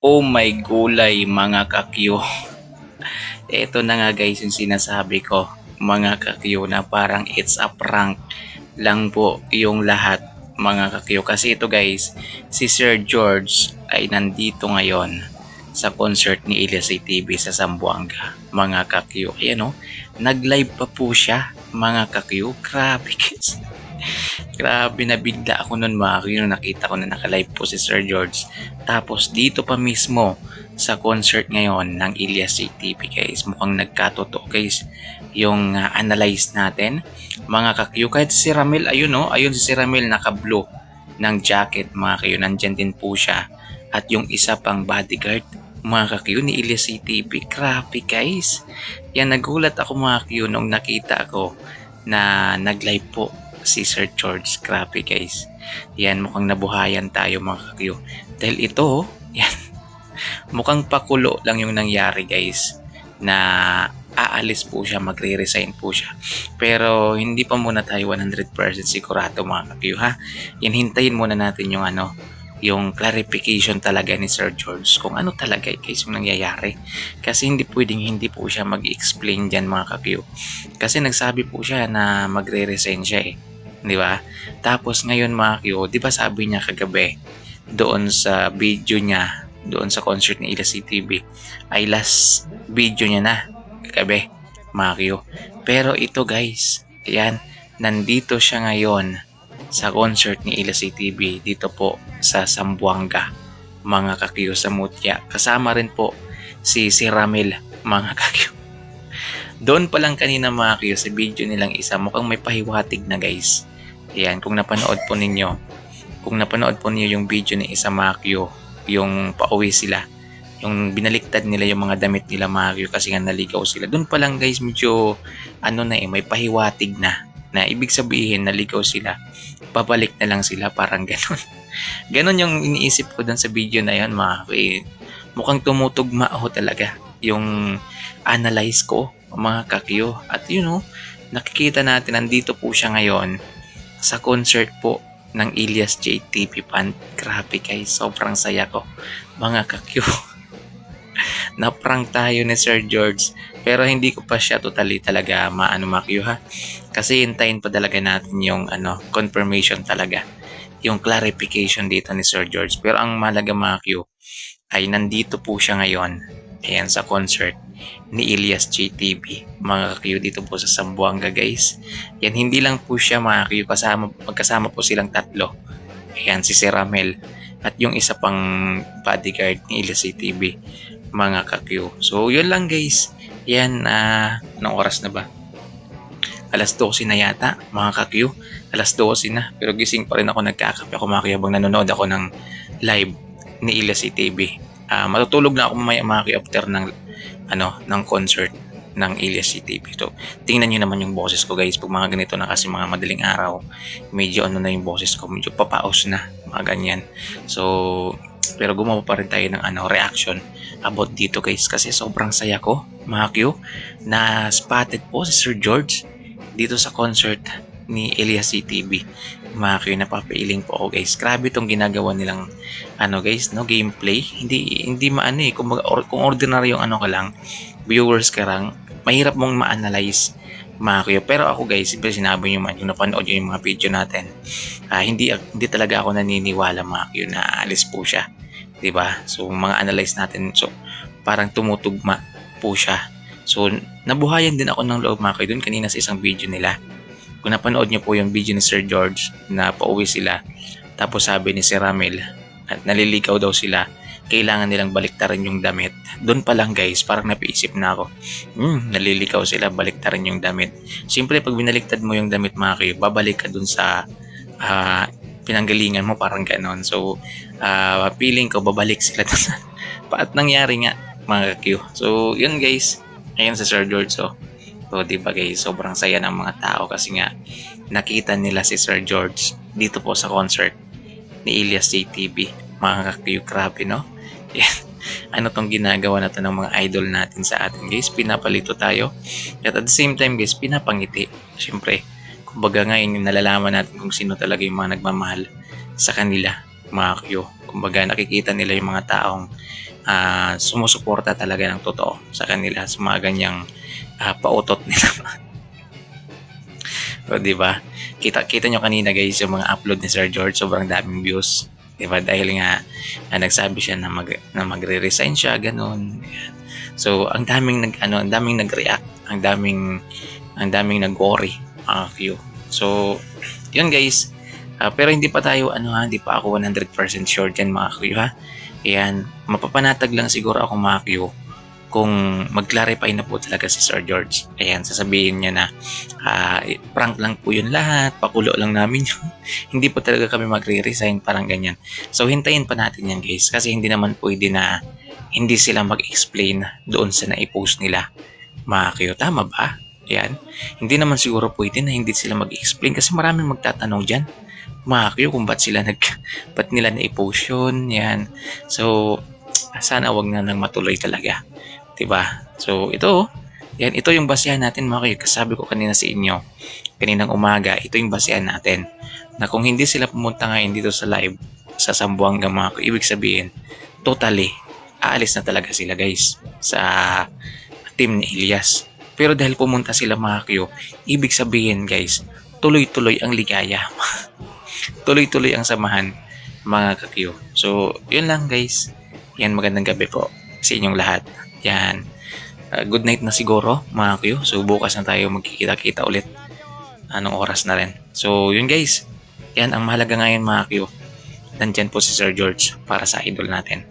Oh my gulay mga kakyo. Ito na nga guys yung sinasabi ko mga kakyo na parang it's a prank lang po yung lahat mga kakyo. Kasi ito guys, si Sir George ay nandito ngayon sa concert ni Elias TV sa Zamboanga mga kakyo. Ayan o, nag-live pa po siya mga kakyo. Grabe guys. Grabe na bigla ako nun mga kakyo nung nakita ko na naka-live po si Sir George. Tapos dito pa mismo sa concert ngayon ng Elias TV guys. Mukhang nagkatotoo guys yung uh, analyze natin. Mga kakyo, kahit si Ramil, ayun no, ayun si Ramil naka-blue ng jacket mga kakyo. Nandyan din po siya. At yung isa pang bodyguard, mga kakyo ni Elias TV. Grabe guys. Yan nagulat ako mga kakyo nung nakita ko na nag-live po si Sir George. Grabe guys. Yan mukhang nabuhayan tayo mga kakyo. Dahil ito, yan, mukhang pakulo lang yung nangyari guys na aalis po siya, magre-resign po siya. Pero hindi pa muna tayo 100% sigurado mga kakyo ha. Yan hintayin muna natin yung ano, yung clarification talaga ni Sir George kung ano talaga guys yung nangyayari. Kasi hindi pwedeng hindi po siya mag-explain dyan mga kakyo. Kasi nagsabi po siya na magre-resign siya eh. Di ba? Tapos ngayon mga kakyo, di ba sabi niya kagabi doon sa video niya doon sa concert ni Ila CTV ay last video niya na kagabi mga kakyo. Pero ito guys, ayan, nandito siya ngayon sa concert ni Ila CTV dito po sa Sambuanga mga kakyo sa Mutya. Kasama rin po si si Ramil mga kakyo. Doon pa lang kanina mga kakyo sa video nilang isa mukhang may pahiwatig na guys. Ayan, kung napanood po ninyo, kung napanood po niyo yung video ni isa mga kakyo, yung pauwi sila, yung binaliktad nila yung mga damit nila mga kakyo kasi nga naligaw sila. Doon pa lang guys medyo ano na eh, may pahiwatig na na ibig sabihin naligaw sila babalik na lang sila parang ganun. Ganun yung iniisip ko dun sa video na yun mga eh, mukhang tumutugma ako talaga yung analyze ko mga kakyo at you know nakikita natin nandito po siya ngayon sa concert po ng Elias JTP Band. Grabe guys sobrang saya ko mga kakyo na-prank tayo ni Sir George. Pero hindi ko pa siya totally talaga maano makyo ha? Kasi hintayin pa talaga natin yung ano confirmation talaga. Yung clarification dito ni Sir George. Pero ang malaga mga ay nandito po siya ngayon. Ayan sa concert ni Elias JTV mga Q dito po sa Sambuanga guys. Yan hindi lang po siya mga Q kasama, magkasama po silang tatlo. Ayan si Sir Ramel at yung isa pang bodyguard ni Elias JTV mga kakyo. So, yun lang guys. Yan, uh, anong oras na ba? Alas 12 na yata, mga kakyo. Alas 12 na. Pero gising pa rin ako nagkakape ako mga habang nanonood ako ng live ni Ila TV. Uh, matutulog na ako mamaya mga kakyo after ng, ano, ng concert ng Elias TV. So, tingnan nyo naman yung boses ko guys. Pag mga ganito na kasi mga madaling araw, medyo ano na yung boses ko, medyo papaos na, mga ganyan. So, pero gumawa pa rin tayo ng ano, reaction about dito guys. Kasi sobrang saya ko mga Q na spotted po si Sir George dito sa concert ni Elias CTV mga Q napapailing po ako guys. Grabe itong ginagawa nilang ano guys no gameplay. Hindi hindi maano eh. Kung, or, kung ordinary yung ano ka lang viewers ka lang mahirap mong ma-analyze mga kuya. Pero ako guys, siyempre sinabi nyo man, yung napanood yung mga video natin, uh, hindi, hindi talaga ako naniniwala mga kuya na alis po siya. 'Di ba? So mga analyze natin so parang tumutugma po siya. So nabuhayan din ako ng loob mga kayo doon kanina sa isang video nila. Kung napanood niyo po yung video ni Sir George na pauwi sila tapos sabi ni Sir Ramel at naliligaw daw sila kailangan nilang baliktarin yung damit. Doon pa lang guys, parang napiisip na ako. Hmm, naliligaw sila, baliktarin yung damit. Siyempre, pag binaliktad mo yung damit mga kayo, babalik ka doon sa uh, pinanggalingan mo, parang ganon. So, uh, feeling ko babalik sila doon paat nangyari nga mga Q. So, yun guys. Ngayon sa Sir George. So, so di ba guys, sobrang saya ng mga tao kasi nga nakita nila si Sir George dito po sa concert ni Elias JTV. Mga Q, grabe no? Ano tong ginagawa na ng mga idol natin sa atin guys. Pinapalito tayo. At at the same time guys, pinapangiti. Siyempre, kumbaga ngayon nalalaman natin kung sino talaga yung mga nagmamahal sa kanila mga Q. Kumbaga nakikita nila yung mga taong ah, sumusuporta talaga ng totoo sa kanila sa mga ganyang ah, pautot nila. o, di ba? Kita, kita nyo kanina guys yung mga upload ni Sir George, sobrang daming views. Di ba? Dahil nga ah, nagsabi siya na, mag, na magre-resign siya, ganun. So, ang daming nag ano, ang daming nag-react, ang daming ang daming nag-worry mga Q. So, yun guys. Ah, pero hindi pa tayo ano ha, hindi pa ako 100% sure diyan mga Q ha. Ayan, mapapanatag lang siguro ako mga Q kung mag-clarify na po talaga si Sir George. Ayan, sasabihin niya na ah, prank lang po yun lahat, pakulo lang namin yun. hindi po talaga kami magre-resign, parang ganyan. So, hintayin pa natin yan guys kasi hindi naman pwede na hindi sila mag-explain doon sa na-post nila. Mga Q, tama ba? Ayan. Hindi naman siguro pwede na hindi sila mag-explain kasi maraming magtatanong dyan. Q, kung ba't sila nag, ba't nila na-post yun, yan. So, sana wag na nang matuloy talaga. ba? So, ito, yan, ito yung basihan natin mga Q. Kasabi ko kanina sa inyo, kaninang umaga, ito yung basihan natin. Na kung hindi sila pumunta ngayon dito sa live, sa Sambuanga mga Q, ibig sabihin, totally, aalis na talaga sila guys sa team ni Elias. Pero dahil pumunta sila mga Q, ibig sabihin guys, tuloy-tuloy ang ligaya. tuloy-tuloy ang samahan mga ka-Q. So, yun lang guys. Yan, magandang gabi po sa inyong lahat. Yan. Uh, good night na siguro mga Q. So, bukas na tayo magkikita-kita ulit. Anong oras na rin. So, yun guys. Yan, ang mahalaga ngayon mga Q. Nandyan po si Sir George para sa idol natin.